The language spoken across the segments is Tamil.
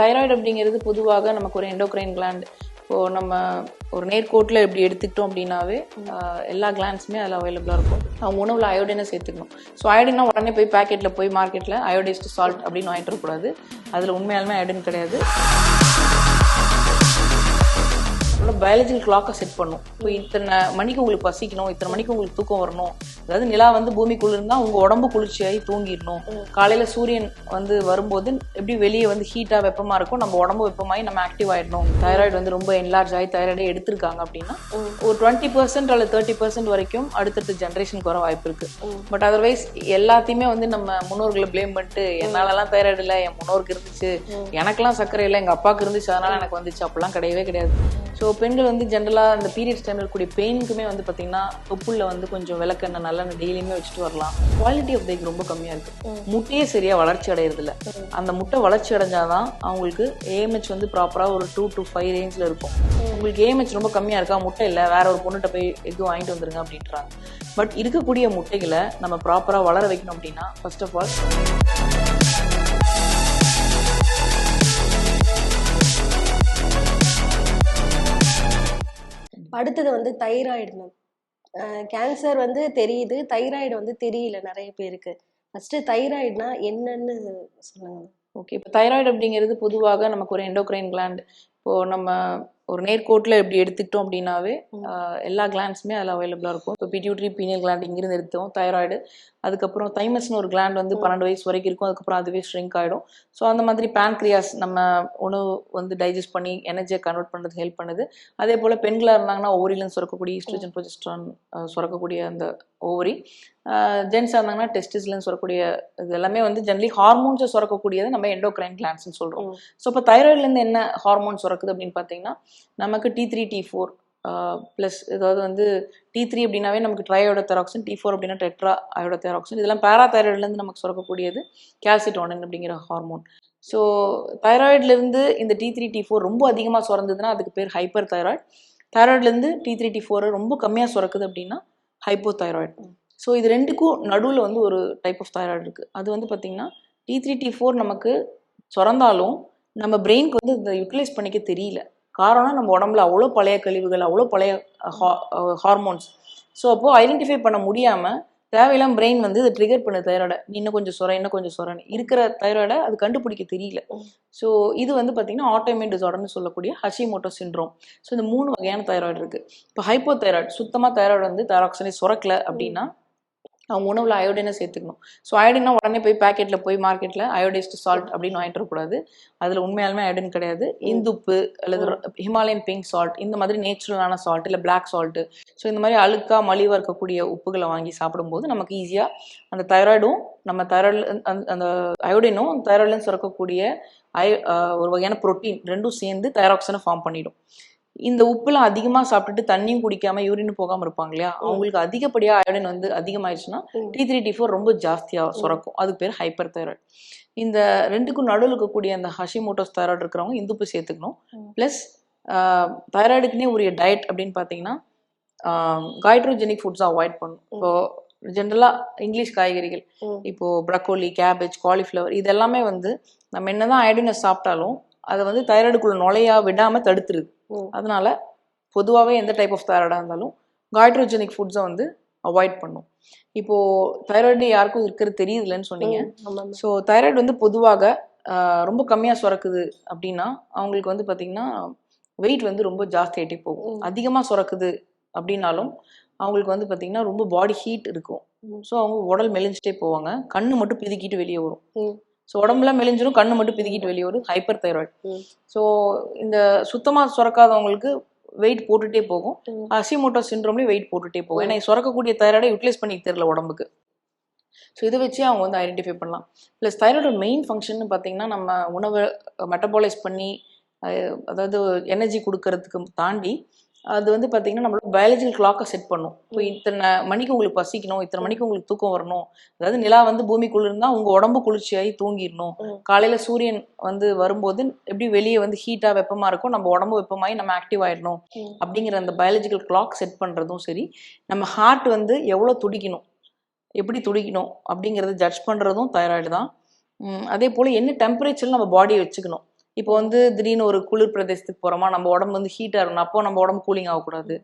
தைராய்டு அப்படிங்கிறது பொதுவாக நமக்கு ஒரு எண்டோக்ரைன் கிளாண்ட் இப்போது நம்ம ஒரு நேர்கோட்டில் இப்படி எடுத்துக்கிட்டோம் அப்படின்னாவே எல்லா கிளான்ஸுமே அதில் அவைலபிளாக இருக்கும். அவங்க உணவில் அயோடினை சேர்த்துக்கணும். ஸோ அயோடினா உடனே போய் பேக்கெட்டில் போய் மார்க்கெட்டில் அயோடைஸ்டு சால்ட் அப்படின்னு வாங்கிட்டு வரக்கூடாது. அதில் உண்மையாலுமே அயோடின் கிடையாது. பயாலஜிக்கல் கிளாக்கை செட் பண்ணும். இத்தனை மணிக்கு உங்களுக்கு பசிக்கணும் இத்தனை மணிக்கு உங்களுக்கு தூக்கம் வரணும். அதாவது நிலா வந்து பூமிக்குள்ள இருந்தா உங்க உடம்பு குளிர்ச்சியாகி தூங்கிடணும். காலையில சூரியன் வந்து வரும்போது எப்படி வெளியே வந்து ஹீட்டா வெப்பமா இருக்கும் நம்ம உடம்பு வெப்பமாயி நம்ம ஆக்டிவ் ஆயிடணும். தைராய்டு வந்து ரொம்ப என்லார்ஜ் ஆகி தைராய்டே எடுத்திருக்காங்க அப்படின்னா ஒரு டுவெண்ட்டி பர்சன்ட் அல்லது தேர்ட்டி பர்சன்ட் வரைக்கும் அடுத்தடுத்த ஜென்ரேஷனுக்கு வர வாய்ப்பு இருக்கு. பட் அதர்வைஸ் எல்லாத்தையுமே வந்து நம்ம முன்னோர்களை ப்ளேம் பண்ணிட்டு என்னாலலாம் தைராய்டு இல்லை என் முன்னோருக்கு இருந்துச்சு. எனக்கெல்லாம் சர்க்கரை இல்லை எங்க அப்பாவுக்கு இருந்துச்சு அதனால எனக்கு வந்துச்சு. அப்படிலாம் கிடையவே கிடையாது. ஸோ பெண்கள் வந்து ஜென்ரலாக இந்த பீரியட்ஸ் டைமில் இருக்கக்கூடிய பெயினுக்குமே வந்து பார்த்தீங்கன்னா தொப்புள்ள வந்து கொஞ்சம் விளக்கெண்ணெய் நல்லெண்ணெய் டெய்லியுமே வச்சுட்டு வரலாம். குவாலிட்டி ஆஃப் தைக் ரொம்ப கம்மியாக இருக்கு. முட்டையே சரியா வளர்ச்சி அடையிறது இல்ல அந்த முட்டை வளர்ச்சி அடைஞ்சாதான் அவங்களுக்கு ஏஎம்ஹெச் வந்து ப்ராப்பராக ஒரு டூ டு ஃபைவ் ரேஞ்சில் இருக்கும். உங்களுக்கு ஏஎம்ஹெச் ரொம்ப கம்மியாக இருக்கா? முட்டை இல்லை. வேற ஒரு பொண்ணுகிட்ட போய் எக் வாங்கிட்டு வந்துருங்க அப்படின்றாங்க. பட் இருக்கக்கூடிய முட்டைகளை நம்ம ப்ராப்பராக வளர வைக்கணும் அப்படின்னா ஃபர்ஸ்ட் ஆஃப் ஆல் அடுத்தது வந்து தைராய்டு மேம். கேன்சர் வந்து தெரியுது. தைராய்டு வந்து தெரியல நிறைய பேருக்கு. ஃபர்ஸ்ட் தைராய்டுனா என்னன்னு சொல்லுங்க ஓகே இப்போ தைராய்டு அப்படிங்கிறது பொதுவாக நமக்கு ஒரு எண்டோக்ரைன் கிளாண்ட் இப்போ நம்ம ஒரு நேர்கோட்டில் இப்படி எடுத்துக்கிட்டோம் அப்படின்னாவே எல்லா கிளாண்ட்ஸுமே அதில் அவைலபிளாக இருக்கும். இப்போ பிட்யூட்ரி பீனியல் கிளாண்ட் இங்கிருந்து எடுத்தோம் தைராய்டு அதுக்கப்புறம் தைமஸ்னு ஒரு கிளாண்ட் வந்து பன்னெண்டு வயசு வரைக்கும் இருக்கும். அதுக்கப்புறம் அதுவே ஷ்ரிங்க் ஆகிடும் ஸோ அந்த மாதிரி பேன்க்ரியாஸ் நம்ம உணவு வந்து டைஜஸ்ட் பண்ணி எனர்ஜியை கன்வெர்ட் பண்ணுறது ஹெல்ப் பண்ணுது. அதே போல் பெண்களாக இருந்தாங்கன்னா ஓவரிலன்னு சுரக்கக்கூடிய ஈஸ்ட்ரோஜன் ப்ரொஜெஸ்ட்ரான் சுரக்கக்கூடிய அந்த ஓவரி ஜென்ஸாக இருந்தாங்கன்னா டெஸ்டிஸ்லன்னு சொல்லக்கூடிய இது எல்லாமே வந்து ஜென்ரலி ஹார்மோன்ஸை சுரக்கக்கூடியது நம்ம எண்டோக்ரைன் கிளான்ஸ்னு சொல்கிறோம் ஸோ இப்போ தைராய்டுலேருந்து என்ன ஹார்மோன் சுரக்குது அப்படின்னு பார்த்தீங்கன்னா நமக்கு T three T four plus ஏதாவது வந்து டி த்ரீ அப்படின்னாவே நமக்கு ட்ரையோட தெராக்சின் டி ஃபோர் அப்படின்னா டெட்ரா அயோட தெராக்சின் இதெல்லாம் பேராதைராய்டுலேருந்து நமக்கு சுரக்கக்கூடியது கால்சிட்டோனின் அப்படிங்கிற ஹார்மோன் ஸோ தைராய்டுலேருந்து இந்த டி த்ரீ டி ஃபோர் ரொம்ப அதிகமாக சுரந்ததுன்னா அதுக்கு பேர் ஹைப்பர் தைராய்டு தைராய்டுலேருந்து டி த்ரீ டி ஃபோர் ரொம்ப கம்மியாக சுரக்குது அப்படின்னா ஹைப்போ தைராய்டு ஸோ இது ரெண்டுக்கும் நடுவில் வந்து ஒரு டைப் ஆஃப் தைராய்டு இருக்குது அது வந்து பார்த்திங்கன்னா டி த்ரீ டி ஃபோர் நமக்கு சுரந்தாலும் நம்ம பிரெயினுக்கு வந்து இதை யூட்டிலைஸ் பண்ணிக்க தெரியல. காரணம் நம்ம உடம்புல அவ்வளோ பழைய கழிவுகள் அவ்வளோ பழைய ஹார்மோன்ஸ் ஸோ அப்போது ஐடென்டிஃபை பண்ண முடியாமல் தேவையில்லாம பிரெயின் வந்து இதை ட்ரிகர் பண்ண தைராய்டை இன்னும் கொஞ்சம் சொர இன்னும் கொஞ்சம் சொரன்னு இருக்கிற தைராய்டை அது கண்டுபிடிக்க தெரியல. ஸோ இது வந்து பார்த்தீங்கன்னா ஆட்டோமின் டிசார்டர்னு சொல்லக்கூடிய ஹஷிமோட்டோ சிண்ட்ரோம் ஸோ இந்த மூணு வகையான தைராய்டு இருக்குது இப்போ ஹைப்போ தைராய்டு சுத்தமாக தைராய்டு வந்து தைராக்சனே சுரக்கல அப்படின்னா அவங்க உணவில் அயோடினை சேர்த்துக்கணும். ஸோ அயோடினா உடனே போய் பேக்கெட்டில் போய் மார்க்கெட்டில் அயோடைஸ்டு சால்ட் அப்படின்னு வாங்கிட்டு வரக்கூடாது. அதில் உண்மையாலுமே அயோடின் கிடையாது. இந்துப்பு அல்லது ஹிமாலயன் பிங்க் சால்ட் இந்த மாதிரி நேச்சுரலான சால்ட் இல்லை பிளாக் சால்ட்டு ஸோ இந்த மாதிரி அழுக்கா மலிவாக இருக்கக்கூடிய உப்புகளை வாங்கி சாப்பிடும்போது நமக்கு ஈஸியாக அந்த தைராய்டும் நம்ம தைராய்டு அந்த அயோடினும் தைராய்டுன்னு சுரக்கக்கூடிய அய ஒரு வகையான புரோட்டீன் ரெண்டும் சேர்ந்து தைராக்சனை ஃபார்ம் பண்ணிடும். இந்த உப்புலாம் அதிகமாக சாப்பிட்டுட்டு தண்ணியும் குடிக்காம யூரின் போகாமல் இருப்பாங்க இல்லையா? அவங்களுக்கு அதிகப்படியாக அயோடின் வந்து அதிகமாயிடுச்சுன்னா. டி த்ரீ டி ஃபோர் ரொம்ப ஜாஸ்தியாக சுரக்கும். அதுக்கு பேர் ஹைப்பர் தைராய்டு இந்த ரெண்டுக்கும் நடுவில் இருக்கக்கூடிய அந்த ஹஷிமோட்டோஸ் தைராய்டு இருக்கிறவங்க இந்துப்பு சேர்த்துக்கணும். ப்ளஸ் தைராய்டுக்குனே உரிய டயட் அப்படின்னு பார்த்தீங்கன்னா காய்ட்ரோஜெனிக் ஃபுட்ஸை அவாய்ட் பண்ணணும். இப்போ ஜென்ரலாக இங்கிலீஷ் காய்கறிகள். இப்போ ப்ரக்கோலி கேபேஜ் காலிஃப்ளவர் இதெல்லாமே வந்து நம்ம என்னதான் அயோடினை சாப்பிட்டாலும் அதை வந்து தைராய்டுக்குள்ள நுழையா விடாம தடுத்துருது. அதனால பொதுவாகவே எந்த டைப் ஆஃப் தைராய்டாக இருந்தாலும் காய்ட்ரோஜெனிக் ஃபுட்ஸை வந்து அவாய்ட் பண்ணும் இப்போ தைராய்டு யாருக்கும் இருக்கிறது தெரியுதுலன்னு சொன்னீங்க. ஸோ தைராய்டு வந்து பொதுவாக ரொம்ப கம்மியாக சுரக்குது அப்படின்னா அவங்களுக்கு வந்து பார்த்தீங்கன்னா வெயிட் வந்து ரொம்ப ஜாஸ்தி ஆகிட்டே போகும். அதிகமாக சுரக்குது அப்படின்னாலும் அவங்களுக்கு வந்து பார்த்தீங்கன்னா ரொம்ப பாடி ஹீட் இருக்கும். ஸோ அவங்க உடல் மெலிஞ்சிட்டே போவாங்க கண்ணு மட்டும் பிதுக்கிட்டு வெளியே வரும். ஸோ உடம்புலாம் மெலிஞ்சிரும் கண்ணு மட்டும் பிதுக்கிட்டு வெளியே வரும். Hyper thyroid. ஸோ இந்த சுத்தமாக சுரக்காதவங்களுக்கு வெயிட் போட்டுட்டே போகும். அசிமோட்டோ சிண்ட்ரோம்லேயும் வெயிட் போட்டுட்டே போகும். ஏன்னா சுரக்கக்கூடிய தைராய்டை யூட்டிலைஸ் பண்ணி தெரியல உடம்புக்கு. ஸோ இதை வச்சு அவங்க வந்து ஐடென்டிஃபை பண்ணலாம். ப்ளஸ் தைராய்டோட மெயின் ஃபங்க்ஷன் பார்த்தீங்கன்னா நம்ம உணவை மெட்டபாலைஸ் பண்ணி அதாவது எனர்ஜி கொடுக்கறதுக்கு தாண்டி அது வந்து பார்த்தீங்கன்னா நம்மளோட பயாலஜிக்கல் கிளாக்கை செட் பண்ணும். இப்போ இத்தனை மணிக்கு உங்களுக்கு பசிக்கணும் இத்தனை மணிக்கு உங்களுக்கு தூக்கம் வரணும். அதாவது நிலா வந்து பூமிக்குள்ள இருந்தால் உங்கள் உடம்பு குளிர்ச்சியாகி தூங்கிடணும். காலையில் சூரியன் வந்து வரும்போது எப்படி வெளியே வந்து ஹீட்டாக வெப்பமாக இருக்கும் நம்ம உடம்பு வெப்பமாகி நம்ம ஆக்டிவ் ஆயிடணும். அப்படிங்கிற அந்த பயாலஜிக்கல் கிளாக் செட் பண்ணுறதும் சரி நம்ம ஹார்ட் வந்து எவ்வளோ துடிக்கணும் எப்படி துடிக்கணும் அப்படிங்கிறத ஜட்ஜ் பண்ணுறதும் தைராய்டு தான். அதே போல் என்ன டெம்பரேச்சரில் நம்ம பாடியை வச்சுக்கணும். இப்போ வந்து திடீர்னு ஒரு குளிர் பிரதேசத்துக்கு போகிறோமா நம்ம உடம்பு வந்து ஹீட்டாக இருக்கணும். அப்போ நம்ம உடம்பு கூலிங் ஆகக்கூடாது.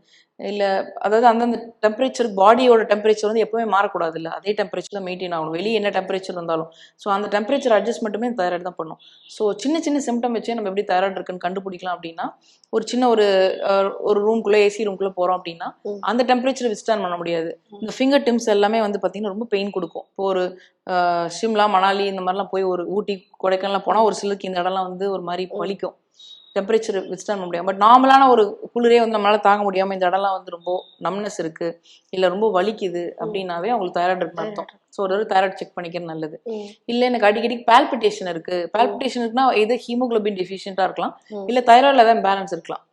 இல்ல அதாவது அந்தந்த டெம்பரேச்சர் பாடியோட டெம்பரேச்சர் வந்து எப்பவுமே மாறக்கூடாது இல்ல அதே டெம்பரேச்சர்ல மெயின்டைன் ஆகணும். வெளியே என்ன டெம்பரேச்சர் இருந்தாலும். ஸோ அந்த டெம்பரேச்சர் அட்ஜஸ்ட்மெண்ட்டுமே தைராய்டு தான் பண்ணும். ஸோ சின்ன சின்ன சிம்டம் வச்சே நம்ம எப்படி தைராய்டு இருக்குன்னு கண்டுபிடிக்கலாம் அப்படின்னா ஒரு சின்ன ஒரு ஒரு ரூம்குள்ள ஏசி ரூம்குள்ள போறோம் அப்படின்னா. அந்த டெம்பரேச்சர் விஸ்டாண்ட் பண்ண முடியாது. இந்த ஃபிங்கர் டிம்ஸ் எல்லாமே வந்து பாத்தீங்கன்னா ரொம்ப பெயின் கொடுக்கும். இப்போ ஒரு சிம்லா மணாலி இந்த மாதிரிலாம் போய் ஒரு ஊட்டி கொடைக்கானல்லாம் போனா ஒரு சிலருக்கு இந்த இடம்லாம் வந்து ஒரு மாதிரி வலிக்கும். டெம்பரேச்சர் விஸ்டாண்ட் பண்ண முடியாது பட் நார்மலான ஒரு குளிரே வந்து நம்மளால தாங்க முடியாம இந்த இடம்லாம் வந்து ரொம்ப நம்னஸ் இருக்கு. இல்ல ரொம்ப வலிக்குது அப்படின்னாவே அவங்களுக்கு தைராய்டு இருக்குன்னு அர்த்தம். ஸோ ஒரு தைராய்டு செக் பண்ணிக்கிறது நல்லது. இல்ல எனக்கு அடிக்கடி பால்பிட்டேஷன் இருக்கு. பால்பிட்டேஷன் இருக்குன்னா இது ஹீமோகுளோபின் டெஃபிஷியண்டா இருக்கலாம். இல்ல தைராய்டில் தான் பேலன்ஸ் இருக்கலாம்.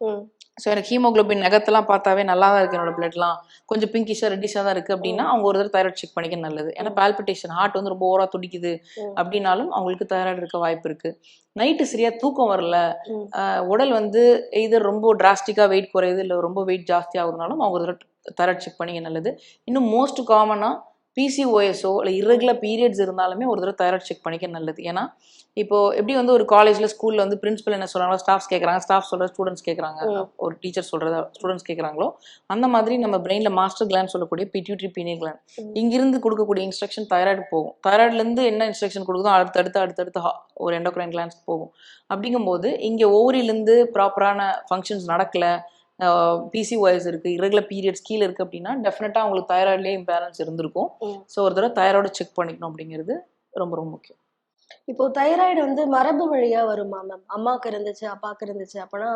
ஸோ எனக்கு ஹீமோகுளோபின் நகத்தெல்லாம் பார்த்தாவே நல்லா தான் இருக்கு என்னோட பிளட்லாம் கொஞ்சம் பிங்கிஷா ரெட்டிஷா தான் இருக்கு அப்படின்னா அவங்க ஒரு தடவை தைராய்டு செக் பண்ணிக்க நல்லது. ஏன்னா பால்பிட்டேஷன் ஹார்ட் வந்து ரொம்ப ஓவரா துடிக்குது. அப்படின்னாலும் அவங்களுக்கு தைராய்டு இருக்க வாய்ப்பு இருக்கு. நைட்டு சரியா தூக்கம் வரல. உடல் வந்து இது ரொம்ப டிராஸ்டிக்கா வெயிட் குறையுது இல்லை ரொம்ப வெயிட் ஜாஸ்தி ஆகுதுனாலும் அவங்க ஒரு தடவை தைராய்டு செக் பண்ணிக்க நல்லது. இன்னும் மோஸ்ட் காமனா பிசிஓஎஸோ இல்லை irregular பீரியட்ஸ் இருந்தாலுமே ஒரு தடவை தைராய்டு செக் பண்ணிக்க நல்லது ஏன்னா இப்போ எப்படி வந்து ஒரு காலேஜ்ல ஸ்கூல்ல வந்து பிரின்சிபல் என்ன சொல்றாங்களோ ஸ்டாஃப்ஸ் கேட்குறாங்க ஸ்டாஃப் சொல்ற ஸ்டூடெண்ட்ஸ் கேட்குறாங்க. ஒரு டீச்சர் சொல்றத ஸ்டூடெண்ட்ஸ் கேட்குறாங்களோ அந்த மாதிரி நம்ம பிரெயின்ல மாஸ்டர் கிளாண்ட் சொல்லக்கூடிய பிட்யூட்ரி பீனியல் ம். இங்கிருந்து கொடுக்கக்கூடிய இன்ஸ்ட்ரக்ஷன் தைராய்டு போகும் தைராய்டுல இருந்து என்ன இன்ஸ்ட்ரக்ஷன் கொடுக்குதோ அடுத்தடுத்து அடுத்தடுத்து ha- ஒரு எண்டோக்ரைன் கிளான்ஸ் போகும் அப்படிங்கும்போது இங்க ஓவரியிலேருந்து ப்ராப்பரான ஃபங்க்ஷன்ஸ் நடக்கல பிசிஒய்ஸ் இருக்கு irregular பீரியட்ஸ் கீழே இருக்கு அப்படின்னா டெஃபினட்டா அவங்களுக்கு தைராய்ட்லேயே இம்பேலன்ஸ் இருந்திருக்கும். ஸோ ஒரு தடவை தைராய்டு செக் பண்ணிக்கணும் அப்படிங்கிறது ரொம்ப ரொம்ப முக்கியம். இப்போ தைராய்டு வந்து மரபு வழியா வருமா மேம் அம்மாக்கு இருந்துச்சு அப்பாக்கு இருந்துச்சு அப்பனா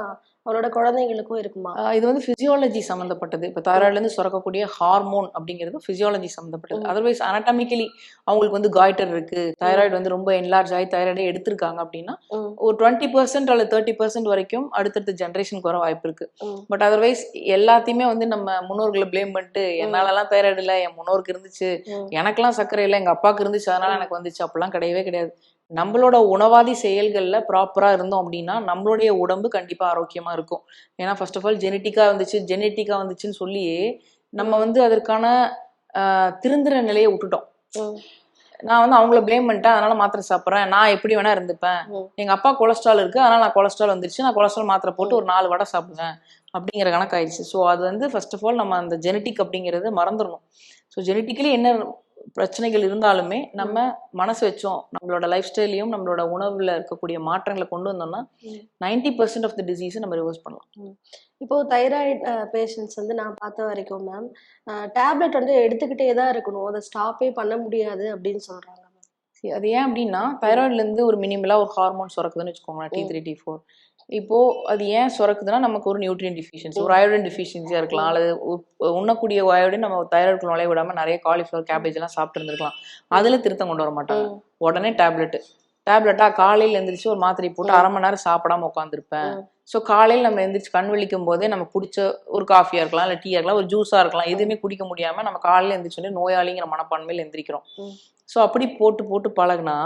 அவரோட குழந்தைங்களுக்கும் இருக்குமா? இது வந்து பிசியாலஜி சம்மந்தப்பட்டது இப்போ தைராய்டுலேருந்து சுரக்கக்கூடிய ஹார்மோன் அப்படிங்கிறது பிசியாலஜி சம்மந்தப்பட்டது. அதர்வைஸ் அனட்டாமிக்கலி அவங்களுக்கு வந்து காய்டர் இருக்கு. தைராய்டு வந்து ரொம்ப என்லார்ஜ் ஆகி தைராய்டே எடுத்திருக்காங்க அப்படின்னா. ஒரு டுவெண்ட்டி பர்சன்ட் அல்லது தேர்ட்டி பர்சன்ட் வரைக்கும் அடுத்தடுத்த ஜென்ரேஷனுக்கு வர வாய்ப்பு இருக்கு. பட் அதர்வைஸ் எல்லாத்தையுமே வந்து நம்ம முன்னோர்களை ப்ளேம் பண்ணிட்டு என்னாலலாம் இல்லை என் முன்னோருக்கு இருந்துச்சு. எனக்கெல்லாம் சர்க்கரை இல்லை எங்க அப்பாவுக்கு இருந்துச்சு அதனால எனக்கு வந்துச்சு. அப்படிலாம் கிடையவே கிடையாது. நம்மளோட உணவாதி செயல்கள்ல ப்ராப்பரா இருந்தோம் அப்படின்னா நம்மளுடைய உடம்பு கண்டிப்பா ஆரோக்கியமா இருக்கும். ஏன்னா ஃபர்ஸ்ட் ஆஃப் ஆல் ஜெனட்டிக்கா வந்துச்சு ஜெனட்டிக்கா வந்துச்சுன்னு சொல்லியே நம்ம வந்து அதற்கான திருந்துற நிலையை விட்டுட்டோம். நான் வந்து அவங்கள ப்ளேம் பண்ணிட்டேன். அதனால மாத்திரை சாப்பிட்றேன். நான் எப்படி வேணா இருந்துப்பேன். எங்க அப்பா கொலஸ்ட்ரால் இருக்கு. அதனால நான் கொலஸ்ட்ரால் வந்துருச்சு. நான் கொலஸ்ட்ரால் மாத்திரை போட்டு ஒரு நாலு வடை சாப்பிடுவேன். அப்படிங்கிற கணக்காயிடுச்சு. ஸோ அது வந்து ஃபர்ஸ்ட் ஆஃப் ஆல் நம்ம அந்த ஜெனட்டிக் அப்படிங்கிறது மறந்துடணும். ஸோ ஜெனட்டிக்கலி என்ன பிரச்சனைகள் இருந்தாலுமே நம்ம மனசு வச்சோம் நம்மளோட லைஃப் ஸ்டைலையும் நம்மளோட உணவுல இருக்கக்கூடிய மாற்றங்களை கொண்டு வந்தோம்னா. நைன்டி பர்சன்ட் ஆஃப் த டிசீஸை நம்ம ரிவர்ஸ் பண்ணலாம். இப்போ தைராய்டு பேஷண்ட்ஸ் வந்து நான் பார்த்த வரைக்கும் மேம் டேப்லெட் வந்து எடுத்துக்கிட்டே தான் இருக்கணும். அதை ஸ்டாப்பே பண்ண முடியாது அப்படின்னு சொல்றாங்க அது ஏன் அப்படின்னா தைராய்டுல இருந்து ஒரு மினிமலா ஒரு ஹார்மோன் சுரக்குதுன்னு வச்சுக்கோங்களேன் டி த்ரீ டி ஃபோர் இப்போ அது ஏன் சுரக்குதுன்னா நமக்கு ஒரு நியூட்ரியன் டிஃபிஷியன்சி ஒரு அயோடின் டிஃபிஷியன்சியா இருக்கலாம். அல்லது உண்ணக்கூடிய அயோடின் நம்ம தைராய்டுக்கு நுழைய விடாம நிறைய காலிஃப்ளவர் கேபேஜ் எல்லாம் சாப்பிட்டு இருந்திருக்கலாம் அதுல திருத்தம் கொண்டு வர மாட்டாங்க. உடனே டேப்லெட் டேப்லெட்டா காலையில எந்திரிச்சு ஒரு மாத்திரை போட்டு அரை மணி நேரம் சாப்பிடாம உட்காந்துருப்பேன். ஸோ காலையில் நம்ம எந்திரிச்சு கண் விழிக்கும் போதே நம்ம பிடிச்ச ஒரு காஃபியா இருக்கலாம் இல்லை டீயா இருக்கலாம் ஒரு ஜூஸா இருக்கலாம் எதுவுமே குடிக்க முடியாம நம்ம காலையில எந்திரிச்சோடனே நோயாளிங்கிற மனப்பான்மையில் எந்திரிக்கிறோம். ம். ஸோ அப்படி போட்டு போட்டு பழகுனா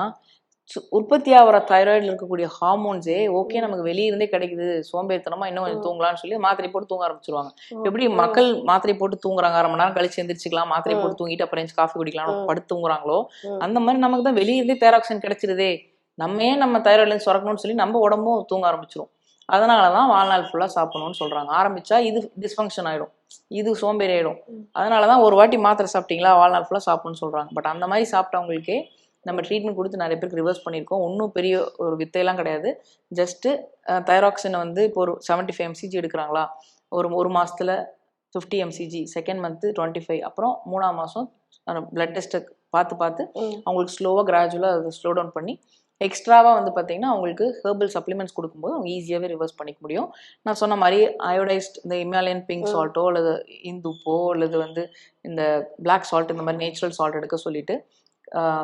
உற்பத்தி ஆகிற தைராய்டில் இருக்கக்கூடிய ஹார்மோன்ஸே ஓகே நமக்கு வெளிய இருந்தே கிடைக்குது சோம்பேறித்தனமா இன்னும் கொஞ்சம் தூங்கலாம்னு சொல்லி மாத்திரை போட்டு தூங்க ஆரம்பிச்சிருவாங்க. எப்படி மக்கள் மாத்திரை போட்டு தூங்குறாங்க அரை மணி நேரம் கழிச்சு எந்திரிச்சுக்கலாம் மாத்திரை போட்டு தூங்கிட்டு அப்புறம் காஃபி குடிக்கலாம். படுத்து தூங்குறாங்களோ. அந்த மாதிரி நமக்கு தான் வெளிய இருந்தே தேராக்சின் கிடைச்சிருதே. நம்ம ஏன் நம்ம தைராய்ட்ல சுரக்கணும்னு சொல்லி நம்ம உடம்பும் தூங்க ஆரம்பிச்சிரும். அதனால தான் வாழ்நாள் ஃபுல்லாக சாப்பிடணும்னு சொல்றாங்க. ஆரம்பிச்சா இது டிஸ்ஃபங்க்ஷன் ஆயிடும். இது சோம்பேறி ஆயிடும். ம். அதனால தான் ஒரு வாட்டி மாத்திரை சாப்பிட்டீங்களா வாழ்நாள் ஃபுல்லாக சாப்பிடணும்னு சொல்றாங்க. பட் அந்த மாதிரி சாப்பிட்டவங்களுக்கே நம்ம ட்ரீட்மெண்ட் கொடுத்து நிறைய பேருக்கு ரிவர்ஸ் பண்ணியிருக்கோம். ஒன்றும் பெரிய ஒரு வித்தையெல்லாம் கிடையாது. ஜஸ்ட்டு தைராக்சினை வந்து இப்போ ஒரு செவன்ட்டி ஃபைவ் எம்சிஜி எடுக்கிறாங்களா? ஒரு ஒரு மாசத்துல fifty MCG second month twenty five அப்புறம் மூணாம் மாதம் பிளட் டெஸ்ட்டை பார்த்து பார்த்து. அவங்களுக்கு ஸ்லோவாக கிராஜுவலாக அதை ஸ்லோ டவுன் பண்ணி எக்ஸ்ட்ராவாக வந்து பார்த்தீங்கன்னா அவங்களுக்கு ஹெர்பல் சப்ளிமெண்ட்ஸ் கொடுக்கும்போது அவங்க ஈஸியாகவே ரிவர்ஸ் பண்ணிக்க முடியும். நான் சொன்ன மாதிரி அயோடைஸ்ட் இந்த இமாலயன் பிங்க். சால்ட்டோ அல்லது இந்துப்போ அல்லது வந்து இந்த Black சால்ட் இந்த மாதிரி நேச்சுரல் சால்ட் எடுக்க சொல்லிட்டு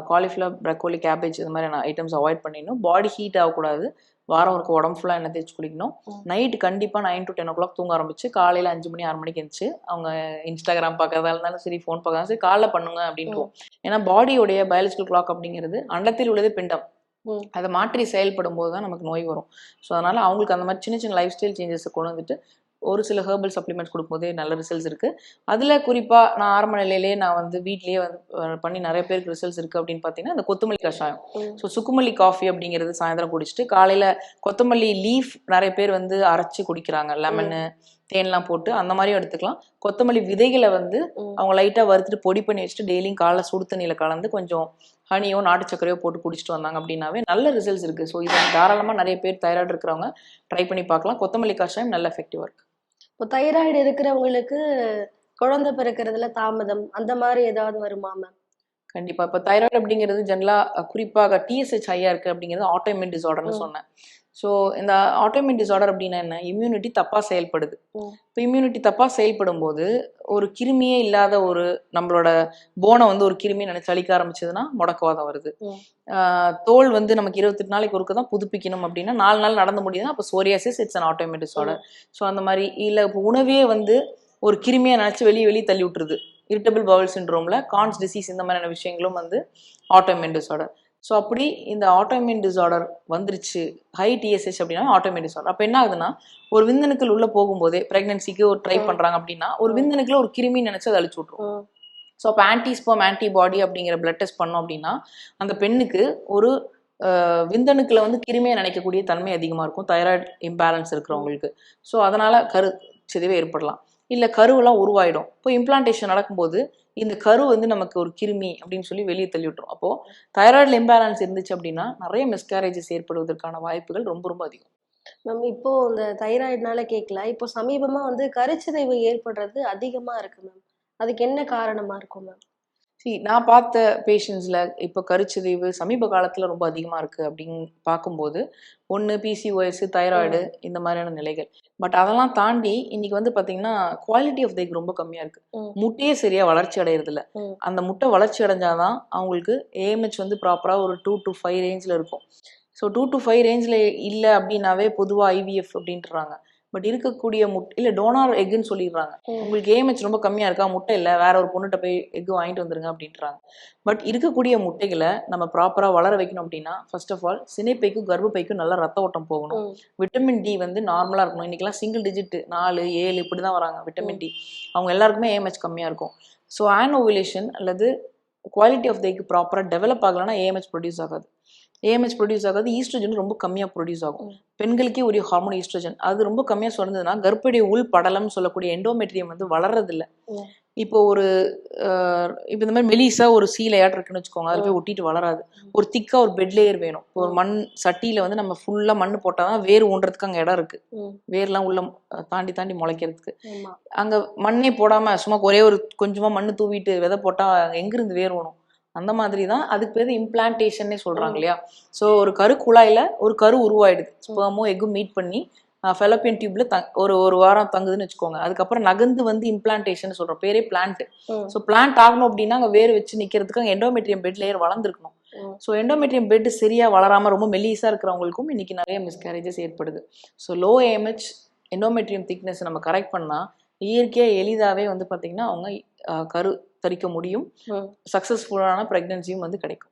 காலிஃப்ளவர் ப்ரக்கோலி கேபேஜ் இந்த மாதிரியான ஐட்டம்ஸ் அவாய்ட் பண்ணிடணும். பாடி ஹீட் ஆகக்கூடாது. வாரம் ஒரு உடம்பு ஃபுல்லாக எண்ணெய் தேய்ச்சி குளிக்கணும். ம். நைட்டு கண்டிப்பாக nine to ten o'clock தூங்க ஆரம்பிச்சு காலையில் அஞ்சு மணி ஆறு மணிக்கு எழுந்துச்சு அவங்க இன்ஸ்டாகிராம் பார்க்கறதா இருந்தாலும் சரி ஃபோன் பார்க்கறதா சரி காலைல பண்ணுங்க அப்படின்ட்டுவோம். ஏன்னா பாடியோடைய பயாலஜிக்கல் கிளாக் அப்படிங்கிறது அண்டத்தில் உள்ளது பிண்டம். அதை மாற்றி செயல்படும் போது தான் நமக்கு நோய் வரும். ஸோ அதனால அவங்களுக்கு அந்த மாதிரி சின்ன சின்ன லைஃப் ஸ்டைல் சேஞ்சஸை கொண்டு வந்துட்டு ஒரு சில ஹெர்பல் சப்ளிமெண்ட்ஸ் கொடுக்கும்போதே நல்ல ரிசல்ட்ஸ் இருக்கு. அதுல குறிப்பா நான் ஆரம்ப நிலையிலேயே நான் வந்து வீட்லயே வந்து பண்ணி நிறைய பேருக்கு ரிசல்ட்ஸ் இருக்கு அப்படின்னு பார்த்தீங்கன்னா இந்த கொத்தமல்லி கஷாயம். ஸோ சுக்குமல்லி காஃபி அப்படிங்கிறது சாயந்தரம் குடிச்சிட்டு காலையில கொத்தமல்லி லீஃப் நிறைய பேர் வந்து அரைச்சு குடிக்கிறாங்க. லெமனு தேன்லாம் போட்டு அந்த மாதிரியும் எடுத்துக்கலாம். கொத்தமல்லி விதைகளை வந்து. அவங்க லைட்டா வறுத்துட்டு பொடி பண்ணி வச்சுட்டு டெய்லியும் காலைல சுடு தண்ணியில கலந்து கொஞ்சம் ஹனியோ நாட்டு சர்க்கரையோ போட்டு குடிச்சிட்டு வந்தாங்க அப்படின்னாவே நல்ல ரிசல்ட்ஸ் இருக்கு. ஸோ இது தாராளமா நிறைய பேர் தைராய்டு இருக்கிறவங்க ட்ரை பண்ணி பார்க்கலாம். கொத்தமல்லி கஷாயம் நல்ல எஃபெக்டிவா இருக்கு. இப்போ தைராய்டு இருக்கிறவங்களுக்கு குழந்தை பிறக்கிறதுல தாமதம் அந்த மாதிரி ஏதாவது வருமா மேம் கண்டிப்பா. இப்போ தைராய்டு அப்படிங்கிறது ஜென்ரலா குறிப்பாக டிஎஸ்ஹெச் ஹையா இருக்கு அப்படிங்கிறது ஆட்டோமின் டிசார்டர்னு. சொன்னேன். ஸோ இந்த ஆட்டோமின் டிசார்டர் அப்படின்னா என்ன? இம்யூனிட்டி தப்பா செயல்படுது. இப்போ இம்யூனிட்டி தப்பா செயல்படும் போது ஒரு கிருமியே இல்லாத ஒரு நம்மளோட போனை வந்து ஒரு கிருமி நினைச்சு அழிக்க ஆரம்பிச்சதுன்னா முடக்குவாதம் வருது. தோல் வந்து நமக்கு இருபத்தெட்டு நாளைக்கு ஒருக்க தான் புதுப்பிக்கணும் அப்படின்னா நாலு நாள் நடந்து முடியுதுன்னா அப்போ psoriasis it's an autoimmune disorder so அந்த மாதிரி இல்லை இப்போ உணவே வந்து ஒரு கிருமியை நினைச்சு வெளியே வெளியே தள்ளி விட்டுருது. இரிட்டபிள் பவல் சிண்ட்ரோம்ல கான்ஸ் டிசீஸ் இந்த மாதிரியான விஷயங்களும் வந்து ஆட்டோமின் டிசார்டர் ஸோ அப்படி இந்த ஆட்டோமின் டிசார்டர் வந்துருச்சு ஹை டிஎஸ்ஹெச் அப்படின்னா ஆட்டோமின் டிசார்டர் அப்போ என்ன ஆகுதுன்னா ஒரு விந்தணுக்கள் உள்ள போகும்போதே பிரெக்னன்சிக்கு ஒரு ட்ரை ம். பண்றாங்க அப்படின்னா ஒரு ம். விந்தணுக்களை ஒரு கிருமி நினைச்சு அதை அழிச்சு விட்ரும். ஸோ அப்போ ஆன்டிஸ்போம் ஆன்டிபாடி அப்படிங்கிற பிளட் டெஸ்ட் பண்ணோம் அப்படின்னா அந்த பெண்ணுக்கு ஒரு விந்தணுக்களை வந்து கிருமியை நினைக்கக்கூடிய தன்மை அதிகமாக இருக்கும் தைராய்டு இம்பேலன்ஸ் இருக்கிறவங்களுக்கு ஸோ அதனால கரு சிதைவு ஏற்படலாம் இல்லை கருவெல்லாம் உருவாயிடும். இப்போ இம்ப்ளான்டேஷன் நடக்கும்போது இந்த கரு வந்து நமக்கு ஒரு கிருமி அப்படின்னு சொல்லி வெளியே தள்ளி விட்டுரும் அப்போது தைராய்டில் இம்பேலன்ஸ் இருந்துச்சு அப்படின்னா நிறைய மிஸ்கேரேஜஸ் ஏற்படுவதற்கான வாய்ப்புகள் ரொம்ப ரொம்ப அதிகம். மேம் இப்போ இந்த தைராய்டுனால கேட்கல இப்போ சமீபமாக வந்து கருச்சிதைவு ஏற்படுறது அதிகமாக இருக்கு மேம் அதுக்கு என்ன காரணமாக இருக்கும் மேம் See, நான் பார்த்த பேஷண்ட்ஸில் இப்போ கருச்சிதைவு சமீப காலத்தில் ரொம்ப அதிகமாக இருக்குது அப்படின்னு பார்க்கும்போது ஒன்று பிசிஓஎஸ் தைராய்டு இந்த மாதிரியான நிலைகள். பட் அதெல்லாம் தாண்டி இன்னைக்கு வந்து பார்த்தீங்கன்னா குவாலிட்டி ஆஃப் தைக் ரொம்ப கம்மியாக இருக்குது. முட்டையே சரியாக வளர்ச்சி அடையிறதில்ல. அந்த முட்டை வளர்ச்சி அடைஞ்சாதான் அவங்களுக்கு ஏஎம்ஹெச் வந்து ப்ராப்பராக ஒரு டூ டு ஃபைவ் ரேஞ்சில் இருக்கும். ஸோ டூ டு ஃபைவ் ரேஞ்சில் இல்லை அப்படின்னாவே பொதுவாக ஐவிஎஃப் அப்படின்றாங்க. பட் இருக்கக்கூடிய முட் இல்லை டோனார் எக்குன்னு சொல்லிடுறாங்க. உங்களுக்கு ஏஎம்ஹெச் ரொம்ப கம்மியாக இருக்கா? முட்டை இல்லை. வேற ஒரு பொண்ணுகிட்ட போய் எக்கு வாங்கிட்டு வந்துருங்க அப்படின்றாங்க. பட் இருக்கக்கூடிய முட்டைகளை நம்ம ப்ராப்பராக வளர வைக்கணும் அப்படின்னா ஃபர்ஸ்ட் ஆஃப் ஆல் சினைப்பைக்கும் கர்ப்பப்பைக்கும் நல்ல ரத்த ஓட்டம் போகணும். விட்டமின் டி வந்து நார்மலாக இருக்கணும். இன்னைக்கெல்லாம் சிங்கிள் டிஜிட் நாலு ஏழு இப்படி தான் வராங்க விட்டமின் டி அவங்க எல்லாருக்குமே ஏஎம்ஹெச் கம்மியாக இருக்கும். ஸோ ஆன் ஓவிலேஷன் அல்லது குவாலிட்டி ஆஃப் தைக்கு ப்ராப்பராக டெவலப் ஆகலைன்னா ஏஎம்ஹெச் ப்ரொடியூஸ் ஆகாது. ஏஎம்ஹெச் ப்ரொடியூஸ் ஆகாது ஈஸ்ட்ரோஜன் ரொம்ப கம்மியாக ப்ரொடியூஸ் ஆகும். பெண்களுக்கே ஒரு ஹார்மோன் ஈஸ்ட்ரோஜன் அது ரொம்ப கம்மியாக சுரந்ததுன்னா கர்ப்படைய உள் படலம் சொல்லக்கூடிய எண்டோமெட்ரியம் வந்து வளர்றதில்ல. இப்போ ஒரு இப்போ இந்த மாதிரி மெலிசா ஒரு சீலையாட்டு இருக்குன்னு வச்சுக்கோங்க அதில் போய் ஒட்டிட்டு வளராது. ஒரு திக்கா ஒரு பெட் லேயர் வேணும். ஒரு மண் சட்டியில வந்து நம்ம ஃபுல்லா மண் போட்டாதான் வேர் ஊன்றதுக்கு அங்க இடம் இருக்கு. வேர்லாம் உள்ள தாண்டி தாண்டி முளைக்கிறதுக்கு. அங்க மண்ணே போடாம சும்மா ஒரே ஒரு கொஞ்சமா மண்ணு தூவிட்டு விதை போட்டா எங்கிருந்து வேர் வேணும் அந்த மாதிரி தான் அதுக்கு பேர் இம்ப்ளான்டேஷன்னே சொல்றாங்க இல்லையா? ஸோ ஒரு கரு குழாயில ஒரு கரு உருவாயிடுது. ஸ்பெர்மோ எக்கும் மீட் பண்ணி ஃபெலப்பியன் டியூப்ல ஒரு ஒரு வாரம் தங்குதுன்னு வச்சுக்கோங்க. அதுக்கப்புறம் நகர்ந்து வந்து இம்ப்ளான்டேஷன் சொல்றோம். பேரே பிளான்ட். ஸோ பிளான்ட் ஆகணும் அப்படின்னா அங்கே வேர் வச்சு நிக்கிறதுக்கு அங்கே எண்டோமெட்ரியம் பெட் லேயர் வளர்ந்துருக்கணும். ஸோ எண்டோமெட்ரியம் பெட் சரியா வளராம ரொம்ப மெல்லிஸா இருக்கிறவங்களுக்கும் இன்னைக்கு நிறைய மிஸ்கேரேஜஸ் ஏற்படுது. So low AMH endometrium thickness நம்ம கரெக்ட் பண்ணா இயற்கையா எளிதாவே வந்து பாத்தீங்கன்னா அவங்க கரு தரிக்க முடியும். சக்சஸ்ஃபுல்லான ப்ரெக்னன்சியும் வந்து கிடைக்கும்.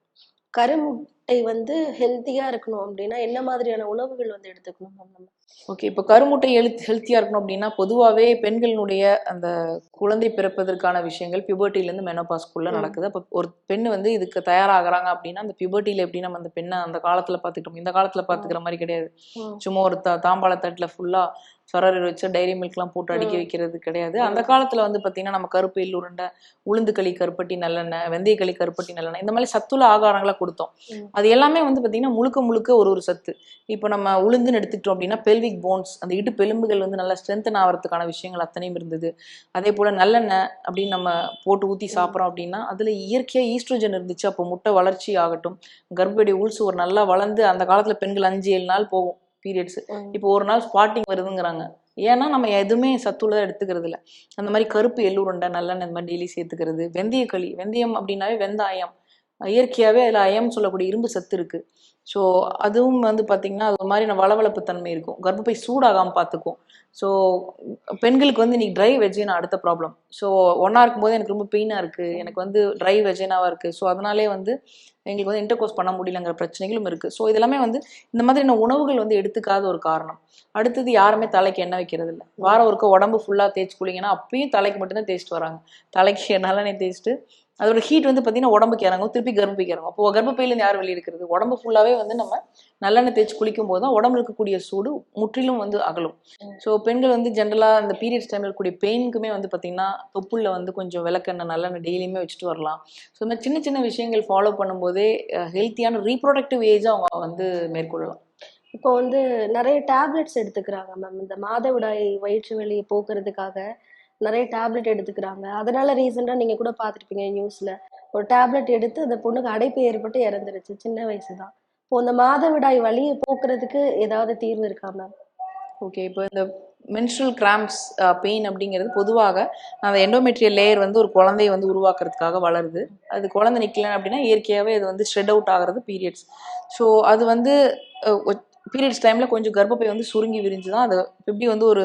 கருமுட்டை வந்து ஹெல்த்தியா இருக்கணும் அப்படின்னா என்ன மாதிரியான உணவுகள் வந்து எடுத்துக்கணும் நம்ம? ஓகே இப்போ கருமுட்டை ஹெல்த் ஹெல்த்தியாக இருக்கணும் அப்படின்னா பொதுவாகவே பெண்களினுடைய அந்த குழந்தை பிறப்பதற்கான விஷயங்கள் பியூபர்ட்டிலேருந்து மெனோபாஸ்க்குள்ளே ம். நடக்குது. அப்போ ஒரு பெண் வந்து இதுக்கு தயாராகிறாங்க அப்படின்னா அந்த பியூபர்ட்டியில் எப்படி நம்ம அந்த பெண்ணை அந்த காலத்தில் பார்த்துக்கிட்டோம்? இந்த காலத்தில் பார்த்துக்கிற மாதிரி கிடையாது. சும்மா ஒரு த தாம்பாள தட்டில் ஃபுல்லாக சொரர் வச்சு டைரி மில்க்லாம் போட்டு அடுக்கி. வைக்கிறது கிடையாது. அந்த காலத்தில் வந்து பார்த்தீங்கன்னா நம்ம கருப்பு எள் உருண்டை உளுந்து களி கருப்பட்டி நல்லெண்ணெய் வெந்தய களி கருப்பட்டி நல்லெண்ணெய் இந்த மாதிரி சத்துள்ள ஆகாரங்களை கொடுத்தோம். அது எல்லாமே வந்து பார்த்தீங்கன்னா முழுக்க முழுக்க ஒரு ஒரு சத்து. இப்போ நம்ம உளுந்துன்னு எடுத்துக்கிட்டோம் அப்படின்னா பெல்விக் போன்ஸ் அந்த இடுப்பு எலும்புகள் வந்து நல்லா ஸ்ட்ரென்தன் ஆகிறதுக்கான விஷயங்கள் அத்தனையும் இருந்தது. அதே போல் நல்லெண்ணெய் அப்படின்னு நம்ம போட்டு ஊற்றி சாப்பிட்றோம் அப்படின்னா அதில் இயற்கையாக ஈஸ்ட்ரோஜன் இருந்துச்சு. அப்போ முட்டை வளர்ச்சி ஆகட்டும். கர்ப்படி உள்சுவர் நல்லா வளர்ந்து அந்த காலத்தில் பெண்கள் அஞ்சு ஏழு நாள் போகும். பீரியட்ஸ். இப்போ ஒரு நாள் ஸ்பாட்டிங் வருதுங்கிறாங்க. ஏன்னா நம்ம எதுவுமே சத்துள்ளதாக எடுத்துக்கிறது இல்ல. அந்த மாதிரி கருப்பு எள்ளுருண்டை நல்லெண்ணெய் இந்த மாதிரி டெய்லி சேர்த்துக்கிறது. வெந்தய களி வெந்தயம் அப்படின்னாவே வெந்தாயம். இயற்கையாகவே அதில் அயம் சொல்லக்கூடிய இரும்பு சத்து இருக்குது ஸோ அதுவும் வந்து பார்த்திங்கன்னா அது ஒரு மாதிரி வளவளப்பு தன்மை இருக்கும். கர்ப்பப்பை சூடாகாமல் பார்த்துக்கும் ஸோ பெண்களுக்கு வந்து இன்றைக்கி ட்ரை வெஜினா அடுத்த ப்ராப்ளம் ஸோ ஒன்றா இருக்கும்போது எனக்கு ரொம்ப பெயினாக இருக்குது எனக்கு வந்து ட்ரை வெஜினாவாக இருக்குது ஸோ அதனாலே வந்து எங்களுக்கு வந்து இன்டர்கோர்ஸ் பண்ண முடியலங்கிற பிரச்சனைகளும் இருக்குது ஸோ இதெல்லாமே வந்து இந்த மாதிரியான உணவுகள் வந்து எடுத்துக்காத ஒரு காரணம். அடுத்தது யாருமே தலைக்கு எண்ணெய் வைக்கிறது இல்லை வாரம் ஒருக்க உடம்பு ஃபுல்லாக தேய்ச்சி குளிங்கன்னா அப்பயும் தலைக்கு மட்டும்தான் தேய்ச்சிட்டு வராங்க. தலைக்கு நல்லெண்ணெய் தேய்ச்சிட்டு அதோட ஹீட் வந்து பார்த்தீங்கன்னா உடம்புக்கு இறங்கும் திருப்பி கர்ப்பப்பைக்கு இறங்கும். அப்போ கர்ப்பப்பையிலேருந்து யார் வெளியே இருக்கிறது உடம்பு ஃபுல்லாகவே வந்து நம்ம நல்லெண்ணெய் தேய்ச்சி குளிக்கும் போது தான் உடம்புல இருக்கக்கூடிய சூடு முற்றிலும் வந்து அகலும். ஸோ பெண்கள் வந்து ஜென்ரலாக இந்த பீரியட்ஸ் டைமில் இருக்கக்கூடிய பெயினுக்குமே வந்து பார்த்தீங்கன்னா தொப்புளில் வந்து கொஞ்சம் விளக்கெண்ணெய் நல்லெண்ணெய் டெய்லியுமே வச்சுட்டு வரலாம். ஸோ இந்த சின்ன சின்ன விஷயங்கள் ஃபாலோ பண்ணும்போதே ஹெல்த்தியான ரீப்ரொடக்டிவ் ஏஜை அவங்க வந்து மேற்கொள்ளலாம். இப்போ வந்து நிறைய டேப்லெட்ஸ் எடுத்துக்கிறாங்க மேம் இந்த மாதவிடாய் வயிற்று வலியை போக்குறதுக்காக நிறைய டேப்லெட் எடுத்துக்கிறாங்க. அதனால ரீசெண்டாக நீங்கள் கூட பார்த்துருப்பீங்க நியூஸில். ஒரு டேப்லெட் எடுத்து அந்த பொண்ணுக்கு அடைப்பு ஏற்பட்டு இறந்துருச்சு. சின்ன வயசு தான் இப்போ இந்த மாதவிடாய் வழியை போக்குறதுக்கு ஏதாவது தீர்வு இருக்கா மேம் ஓகே இப்போ இந்த மென்ஸ்ட்ரல் கிராம்ப்ஸ் பெயின் அப்படிங்கிறது பொதுவாக அந்த எண்டோமெட்ரியல் லேயர் வந்து ஒரு குழந்தைய வந்து உருவாக்குறதுக்காக வளருது. அது குழந்தை நிற்கல அப்படின்னா இயற்கையாகவே அது வந்து ஸ்ட்ரெட் அவுட் ஆகிறது பீரியட்ஸ் ஸோ அது வந்து பீரியட்ஸ் டைமில் கொஞ்சம் கர்ப்பப்பை வந்து சுருங்கி விரிஞ்சு தான் அது எப்படி வந்து ஒரு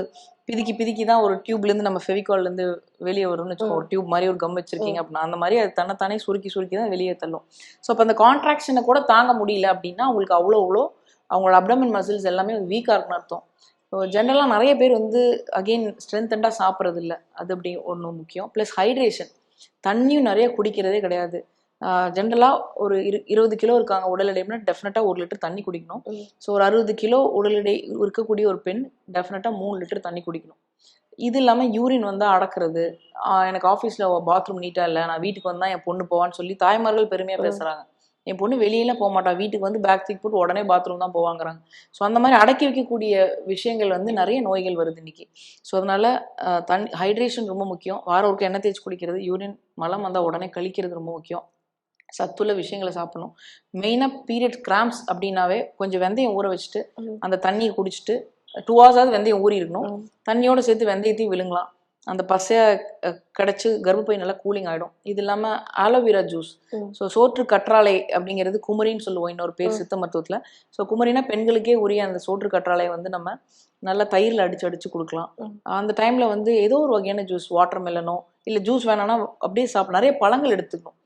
பிதுக்கி பிதுக்கி தான் ஒரு டியூப்லேருந்து நம்ம ஃபெவிகால்லேருந்து வெளியே வரும்னு வச்சுக்கோ ஒரு டியூப் மாதிரி ஒரு கம் வச்சிருக்கீங்க அப்படின்னா அந்த மாதிரி அது தன்னைத்தானே சுருக்கி சுருக்கி தான் வெளியே தள்ளும். ஸோ அப்போ அந்த கான்ட்ராக்ஷனை கூட தாங்க முடியல அப்படின்னா அவங்களுக்கு அவ்வளோ அவ்வளோ அவங்களோட அப்டமின் மசில்ஸ் எல்லாமே வீக்காக இருக்குன்னு அர்த்தம். ஸோ ஜென்ரலாக நிறைய பேர் வந்து அகெயின் ஸ்ட்ரென்த்தண்டாக சாப்பிட்றது இல்லை அது அப்படி ஒன்று முக்கியம். ப்ளஸ் ஹைட்ரேஷன் தண்ணியும் நிறைய குடிக்கிறதே கிடையாது. ஜென்ரலாக ஒரு இரு இருபது கிலோ இருக்காங்க உடல் எடைனா டெஃபினட்டாக ஒரு லிட்டர் தண்ணி குடிக்கணும். ஸோ ஒரு அறுபது கிலோ உடல் எடை இருக்கக்கூடிய ஒரு பெண் டெஃபினட்டாக மூணு லிட்டர் தண்ணி குடிக்கணும். இது இல்லாமல் யூரின் வந்து அடக்கிறது. எனக்கு ஆஃபீஸில் பாத்ரூம் நீட்டாக இல்லை. நான் வீட்டுக்கு வந்தால் என் பொண்ணு போவான்னு சொல்லி தாய்மார்கள் பெருமையாக. பேசுகிறாங்க என் பொண்ணு வெளியில போக மாட்டா. வீட்டுக்கு வந்து பேக் தூக்கி போட்டு உடனே பாத்ரூம் தான் போவாங்கிறாங்க. ஸோ அந்த மாதிரி அடக்கி வைக்கக்கூடிய விஷயங்கள் வந்து நிறைய நோய்கள் வருது இன்னைக்கு. ஸோ அதனால ஆஹ் தண் ஹைட்ரேஷன் ரொம்ப முக்கியம். வாரம் ஒருக்க எண்ணெய் தேய்ச்சி குடிக்கிறது யூரின் மலம் வந்தால் உடனே கழிக்கிறது ரொம்ப முக்கியம். சத்துள்ள விஷயங்களை சாப்பிடணும் மெயினாக பீரியட் கிராம்ஸ் அப்படின்னாவே கொஞ்சம் வெந்தயம் ஊற வச்சுட்டு. அந்த தண்ணியை குடிச்சிட்டு டூ ஹவர்ஸாவது வெந்தயம் ஊறி இருக்கணும். தண்ணியோட சேர்த்து வெந்தயத்தையும் விழுங்கலாம் அந்த பசையா கிடைச்சு கர்ப்பப்பை நல்லா கூலிங் ஆகிடும் இது இல்லாமல் ஆலோவேரா ஜூஸ். ஸோ சோற்று கற்றாழை அப்படிங்கிறது குமரின்னு சொல்லுவோம் இன்னொரு பேர். சித்த மருத்துவத்தில் ஸோ குமரினா பெண்களுக்கே உரிய அந்த சோற்று கற்றாழையை வந்து நம்ம நல்லா தயிரில் அடிச்சு அடிச்சு கொடுக்கலாம். அந்த டைமில் வந்து ஏதோ ஒரு வகையான ஜூஸ் வாட்டர் மெலனோ இல்லை ஜூஸ் வேணாம்னா அப்படியே சாப்பிட நிறைய பழங்கள் எடுத்துக்கணும்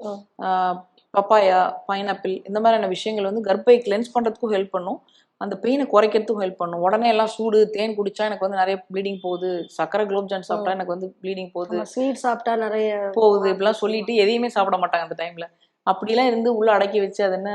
பப்பாயா பைனாப்பிள் இந்த மாதிரியான விஷயங்கள் வந்து கர்ப்பை கிளென்ஸ் பண்ணுறதுக்கும் ஹெல்ப் பண்ணும். அந்த பெயினை குறைக்கிறதுக்கும் ஹெல்ப் பண்ணும். உடனே எல்லாம் சூடு தேன் குடிச்சா எனக்கு வந்து நிறைய ப்ளீடிங் போகுது. சக்கரை குலோப் ஜான் சாப்பிட்டா எனக்கு வந்து ப்ளீடிங் போகுது. ஸ்வீட் சாப்பிட்டா நிறைய போகுது. இப்படிலாம் சொல்லிட்டு எதையுமே சாப்பிட மாட்டாங்க அந்த டைம்ல அப்படிலாம் இருந்து உள்ள அடக்கி வச்சு அது என்ன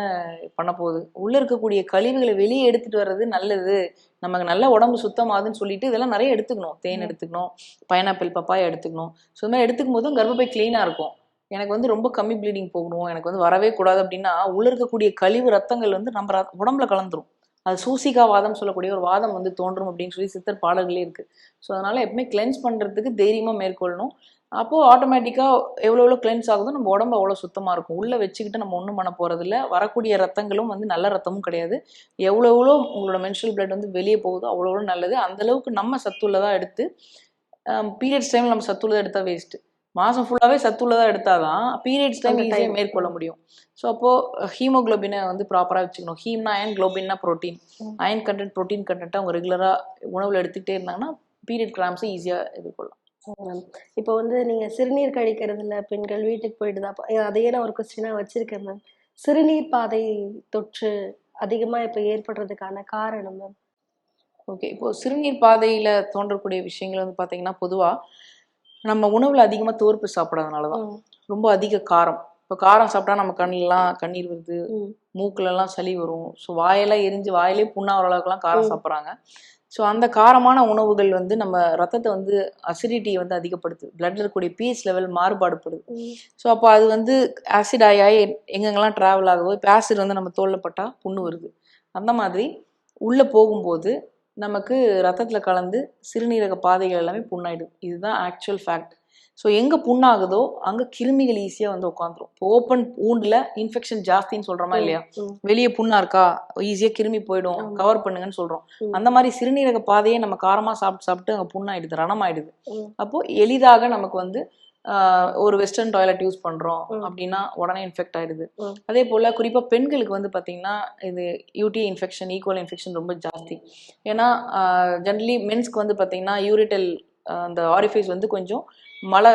பண்ண போகுது? உள்ள இருக்கக்கூடிய கழிவுகளை வெளியே எடுத்துட்டு வர்றது நல்லது. நமக்கு நல்ல உடம்பு சுத்தமாகுதுன்னு சொல்லிட்டு இதெல்லாம் நிறைய எடுத்துக்கணும். தேன். எடுத்துக்கணும். பைனாப்பிள் பப்பாயா எடுத்துக்கணும். ஸோ இந்த மாதிரி எடுத்துக்கும் போதும் கர்ப்பப்பை க்ளீனாக இருக்கும். எனக்கு வந்து ரொம்ப கம்மி ப்ளீடிங் போகணும். எனக்கு வந்து வரவே கூடாது அப்படின்னா உள்ள இருக்கக்கூடிய கழிவு ரத்தங்கள் வந்து நம்ம ர- உடம்புல கலந்துரும். அது சூசிகா வாதம் சொல்லக்கூடிய ஒரு வாதம் வந்து தோன்றும் அப்படின்னு சொல்லி சித்தர் பாடல்களே இருக்கு. ஸோ அதனால எப்பவுமே கிளென்ஸ் பண்றதுக்கு தைரியமாக மேற்கொள்ளணும். அப்போ ஆட்டோமேட்டிக்காக எவ்வளோ எவ்வளோ கிளென்ஸ் ஆகுதோ நம்ம உடம்பு அவ்வளோ சுத்தமாக இருக்கும். உள்ளே வச்சுக்கிட்டு நம்ம ஒன்றும் பண்ண போகிறதில்ல வரக்கூடிய ரத்தங்களும் வந்து நல்ல ரத்தமும் கிடையாது. எவ்வளோ எவ்வளோ உங்களோட மென்ஸ்ட்ரல் பிளட் வந்து வெளியே போகுதோ அவ்வளோ எவ்வளோ நல்லது. அந்த அளவுக்கு நம்ம சத்துள்ளதாக எடுத்து பீரியட்ஸ் டைமில் நம்ம சத்துள்ளதாக எடுத்தால் வேஸ்ட்டு மாதம் ஃபுல்லாகவே சத்துள்ளதாக எடுத்தால் தான் பீரியட்ஸ் டைம் ஈஸியாக. மேற்கொள்ள முடியும். ஸோ அப்போது ஹீமோகுளோபினை வந்து ப்ராப்பராக வச்சுக்கணும். ஹீம்னா iron குளோபின்னா protein. Iron content protein content அவங்க ரெகுலராக உணவில் எடுத்துக்கிட்டே இருந்தாங்கன்னா பீரியட் கிராம்ஸை ஈஸியாக எதிர்கொள்ளலாம். இப்போ வந்து நீங்க சிறுநீர் கழிக்கிறதுல பெண்கள் வீட்டுக்கு போயிட்டு தான் அதையே நான் ஒரு கொஸ்டினா வச்சிருக்கேன் மேம் சிறுநீர் பாதை தொற்று அதிகமா இப்ப ஏற்படுறதுக்கான காரணம் மேம் ஓகே இப்போ சிறுநீர் பாதையில் தோன்றக்கூடிய விஷயங்கள் வந்து பார்த்தீங்கன்னா பொதுவாக நம்ம உணவில் அதிகமாக தோர்ப்பு சாப்பிடாதனால தான் ரொம்ப அதிக காரம். இப்போ காரம் சாப்பிட்டா நம்ம கண்ணிலலாம் கண்ணீர் வருது. மூக்குலலாம் சளி வரும். ஸோ வாயெல்லாம் எரிஞ்சு வாயிலே புண்ணாகிற அளவுக்குலாம் காரம். சாப்பிட்றாங்க. ஸோ அந்த காரமான உணவுகள் வந்து நம்ம ரத்தத்தை வந்து அசிடிட்டியை வந்து அதிகப்படுத்துது பிளட்ல இருக்கக்கூடிய பிஹெச் லெவல் மாறுபாடுபடுது. ஸோ அப்போ அது வந்து ஆசிட் ஆகி ஆகி எங்கெங்கெல்லாம் ட்ராவல் ஆகுதோ இப்போ ஆசிட் வந்து நம்ம தோல்ல பட்டா புண்ணு வருது. அந்த மாதிரி உள்ளே போகும்போது நமக்கு ரத்தத்தில் கலந்து சிறுநீரக பாதைகள் எல்லாமே புண்ணாயிடுது இதுதான் ஆக்சுவல் ஃபேக்ட் ஸோ எங்கே புண்ணாகுதோ அங்கே கிருமிகள் ஈஸியாக வந்து உட்காந்துரும் இப்போ ஓப்பன் ஊண்டில் இன்ஃபெக்ஷன் ஜாஸ்தின்னு சொல்கிறோமா இல்லையா. வெளியே புண்ணா இருக்கா ஈஸியாக கிருமி போயிடும். கவர் பண்ணுங்கன்னு சொல்கிறோம். அந்த மாதிரி சிறுநீரக பாதையை நம்ம காரமாக சாப்பிட்டு சாப்பிட்டு அங்கே புண்ணாயிடுது ரணமாயிடுது ம். அப்போ எளிதாக நமக்கு வந்து ஒரு வெஸ்டர்ன் டாய்லெட் யூஸ் பண்றோம். அப்படின்னா உடனே இன்ஃபெக்ட் ஆயிடுது. அதே போல குறிப்பா பெண்களுக்கு வந்து பாத்தீங்கன்னா இது யூடி இன்ஃபெக்ஷன் ஈக்குவல் இன்ஃபெக்ஷன் ரொம்ப ஜாஸ்தி ஏன்னா ஜென்ரலி மென்ஸ்க்கு வந்து பாத்தீங்கன்னா யூரிட்டல் அந்த ஆரிஃபைஸ் வந்து கொஞ்சம் மலை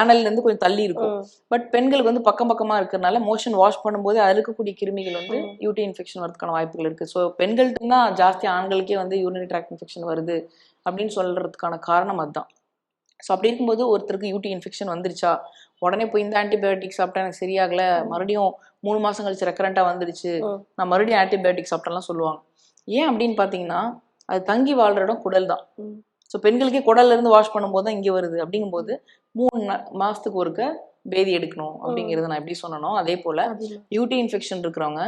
ஆனல்ல இருந்து கொஞ்சம் தள்ளி இருக்கும். பட் பெண்களுக்கு வந்து பக்கம் பக்கமா இருக்கிறதுனால மோஷன் வாஷ் பண்ணும்போது அதில் இருக்கக்கூடிய கிருமிகள் வந்து. யூடி இன்ஃபெக்ஷன் வரதுக்கான வாய்ப்புகள் இருக்கு ஸோ பெண்கள்ட்ட தான் ஜாஸ்தி ஆண்களுக்கே வந்து யூரினரி ட்ராக் இன்ஃபெக்ஷன் வருது அப்படின்னு சொல்றதுக்கான காரணம் அதுதான் ஸோ அப்படி இருக்கும்போது ஒருத்தருக்கு யூடி இன்ஃபெக்ஷன் வந்துருச்சா உடனே போய் இந்த ஆன்டிபயோட்டிக் சாப்பிட்டா எனக்கு சரியாகல மறுபடியும் மூணு மாசம் கழிச்சு ரெக்கரண்டா வந்துடுச்சு ம். நான் மறுபடியும் ஆன்டிபயோட்டிக் சாப்பிட்டேன்லாம் சொல்லுவாங்க ஏன் அப்படின்னு பார்த்தீங்கன்னா அது தங்கி வாழ்ற இடம் குடல் தான். ஸோ பெண்களுக்கே குடல்ல இருந்து வாஷ் பண்ணும்போது தான் இங்கே வருது அப்படிங்கும்போது மூணு மாசத்துக்கு ஒருக்க பேதி எடுக்கணும் அப்படிங்கிறது நான் எப்படி சொன்னனோ அதே போல. யூடி இன்ஃபெக்ஷன் இருக்கிறவங்க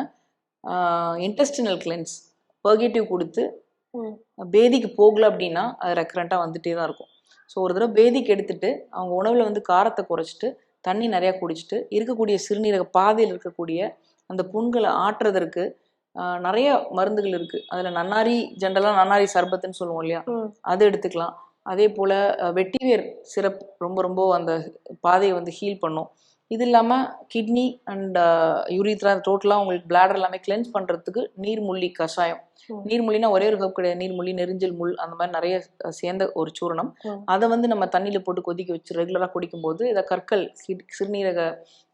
இன்டெஸ்டினல் கிளென்ஸ் பர்கேட்டிவ் கொடுத்து. பேதிக்கு போகல அப்படின்னா அது ரெக்கரண்ட்டாக வந்துட்டே தான் இருக்கும் ஸோ ஒரு தடவை பேதிக்கு எடுத்துட்டு அவங்க உணவில் வந்து காரத்தை குறைச்சிட்டு தண்ணி நிறையா குடிச்சிட்டு இருக்கக்கூடிய சிறுநீரக பாதையில் இருக்கக்கூடிய அந்த புண்களை ஆற்றுறதற்கு ஆஹ், நிறைய மருந்துகள் இருக்குது அதில் நன்னாரி ஜென்ரலாக நன்னாரி சர்பத்துன்னு சொல்லுவோம் இல்லையா. அது எடுத்துக்கலாம். அதே போல் வெட்டிவேர் சிரப் ரொம்ப ரொம்ப அந்த பாதையை வந்து ஹீல் பண்ணும். இது இல்லாமல் கிட்னி அண்ட் யூரித்ரா டோட்டலாக உங்களுக்கு பிளாடர் எல்லாமே கிளென்ஸ் பண்ணுறதுக்கு நீர்முள்ளி கஷாயம் ம். நீர்முள்ளினா ஒரே ஒரு கப் கிடையாது நீர்முள்ளி நெரிஞ்சல் முள் அந்த மாதிரி நிறைய சேர்ந்த ஒரு சூரணம். அதை வந்து நம்ம தண்ணியில் போட்டு கொதிக்க வச்சு ரெகுலராக குடிக்கும்போது இதை கற்கள் சிறு- சிறுநீரக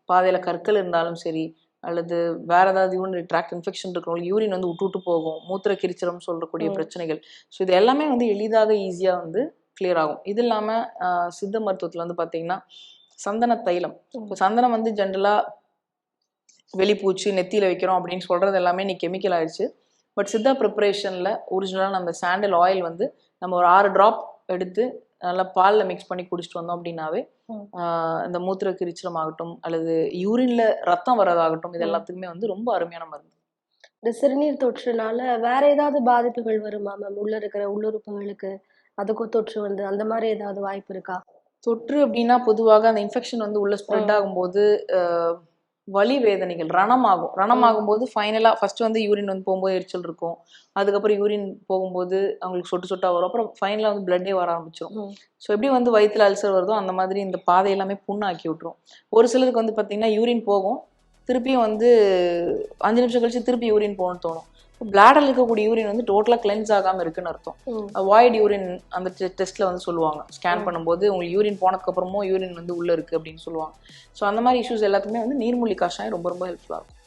பாதையில் கற்கள் இருந்தாலும் சரி அல்லது வேற ஏதாவது யூரினரி ட்ராக்ட் இன்ஃபெக்ஷன் இருக்கிறவங்களுக்கு யூரின் வந்து விட்டு விட்டு போகும் மூத்திர கிரிச்சரம் சொல்லக்கூடிய. பிரச்சனைகள் ஸோ இது எல்லாமே வந்து எளிதாக ஈஸியாக வந்து கிளியர் ஆகும் இது இல்லாமல் சித்த மருத்துவத்தில் வந்து பார்த்தீங்கன்னா சந்தன தைலம். இப்போ சந்தனம் வந்து ஜென்ரலாக வெளிப்பூச்சி நெத்தியில் வைக்கிறோம் அப்படின்னு சொல்கிறது எல்லாமே நீ கெமிக்கல் ஆயிடுச்சு. பட் சித்தா ப்ரிப்பரேஷனில் ஒரிஜினலாக நம்ம சாண்டல் ஆயில் வந்து நம்ம ஒரு ஆறு ட்ராப் எடுத்து நல்லா பாலில் மிக்ஸ் பண்ணி குடிச்சிட்டு வந்தோம் அப்படின்னாவே இந்த மூத்திர கிரிச்சலம் ஆகட்டும் அல்லது யூரின்ல ரத்தம் வர்றதாகட்டும் இது. எல்லாத்துக்குமே வந்து ரொம்ப அருமையான மருந்து. இந்த சிறுநீர் தொற்றுனால வேற ஏதாவது பாதிப்புகள் வருமா மேம் உள்ள இருக்கிற உள்ளுறுப்புகளுக்கு அதுக்கும் தொற்று வந்து அந்த மாதிரி ஏதாவது வாய்ப்பு இருக்கா? தொற்று அப்படின்னா பொதுவாக அந்த இன்ஃபெக்ஷன் வந்து உள்ள ஸ்ப்ரெட். ஆகும்போது வலி வேதனைகள் ரணமாகும். ரணமாகும்போது ஃபைனலாக ஃபர்ஸ்ட் வந்து யூரின் வந்து போகும்போது எரிச்சல் இருக்கும். அதுக்கப்புறம் யூரின் போகும்போது அவங்களுக்கு சொட்டு சொட்டா வரும். அப்புறம் ஃபைனலாக வந்து பிளட்டே வர ஆரம்பிச்சிடும். ஸோ எப்படி வந்து வயிற்றுல அல்சர் வருதோ அந்த மாதிரி இந்த பாதை எல்லாமே புண்ணாக்கி விட்டுரும். ஒரு சிலருக்கு வந்து பார்த்தீங்கன்னா யூரின் போகும். திருப்பியும் வந்து அஞ்சு நிமிஷம் கழிச்சு திருப்பி யூரின் போகணும்னு தோணும். பிளாடர்ல இருக்கக்கூடிய யூரின் வந்து டோட்டலாக கிளென்ஸ் ஆகாமல் இருக்குன்னு அர்த்தம். வாய்ட் யூரின் அந்த டெஸ்ட்ல வந்து சொல்லுவாங்க ஸ்கேன். பண்ணும்போது உங்களுக்கு யூரின் போனதுக்கு அப்புறமும் யூரின் வந்து உள்ள இருக்கு அப்படின்னு சொல்லுவாங்க ஸோ அந்த மாதிரி இஷ்யூஸ் எல்லாத்துக்குமே வந்து நீர்மூழ்கி கஷாயம் ரொம்ப ரொம்ப ஹெல்ப்ஃபுல்லாக இருக்கும்